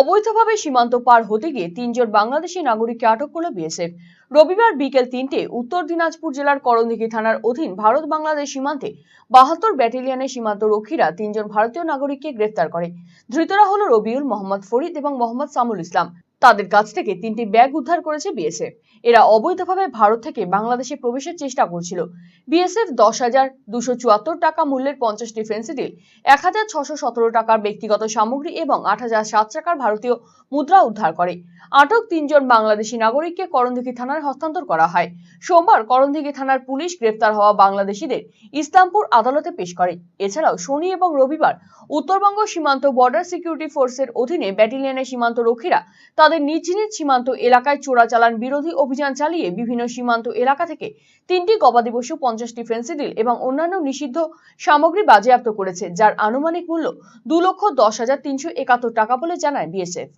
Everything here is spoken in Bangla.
অবৈধভাবে সীমান্ত পার হতে গিয়ে তিনজন বাংলাদেশি নাগরিককে আটক করল বিএসএফ। রবিবার বিকেল তিনটে উত্তর দিনাজপুর জেলার করণদিঘি থানার অধীন ভারত বাংলাদেশ সীমান্তে বাহাত্তর ব্যাটালিয়নের সীমান্ত রক্ষীরা তিনজন ভারতীয় নাগরিককে গ্রেফতার করে। ধৃতরা হল রবিউল মোহাম্মদ ফরিদ এবং মোহাম্মদ সামুল ইসলাম। তাদের কাছ থেকে তিনটি ব্যাগ উদ্ধার করেছে বিএসএফ। এরা অবৈধভাবে ভারত থেকে বাংলাদেশে প্রবেশের চেষ্টা করছিল। বিএসএফ দশ হাজার দুশো চুয়াত্তর টাকা মূল্যের পঞ্চাশটি ফেন্সিডিল এক হাজার ছশো সতেরো টাকার ব্যক্তিগত সামগ্রী এবং আট হাজার সাত টাকার ভারতীয় মুদ্রা উদ্ধার করে। আটক তিনজন বাংলাদেশি নাগরিককে করণদিঘি থানায় হস্তান্তর করা হয়। সোমবার করণদিঘি থানার পুলিশ গ্রেপ্তার হওয়া বাংলাদেশিদের ইসলামপুর আদালতে পেশ করে। এছাড়াও শনি এবং রবিবার উত্তরবঙ্গ সীমান্ত বর্ডার সিকিউরিটি ফোর্সের অধীনে ব্যাটালিয়নের সীমান্ত রক্ষীরা তাদের নিজ নিজ সীমান্ত এলাকায় চোরাচালান বিরোধী অভিযান চালিয়ে বিভিন্ন সীমান্ত এলাকা থেকে তিনটি গবাদি পশু, পঞ্চাশটি ফেন্সিডিল এবং অন্যান্য নিষিদ্ধ সামগ্রী বাজেয়াপ্ত করেছে, যার আনুমানিক মূল্য দু লক্ষ দশ হাজার তিনশো একাত্তর টাকা বলে জানায় বিএসএফ।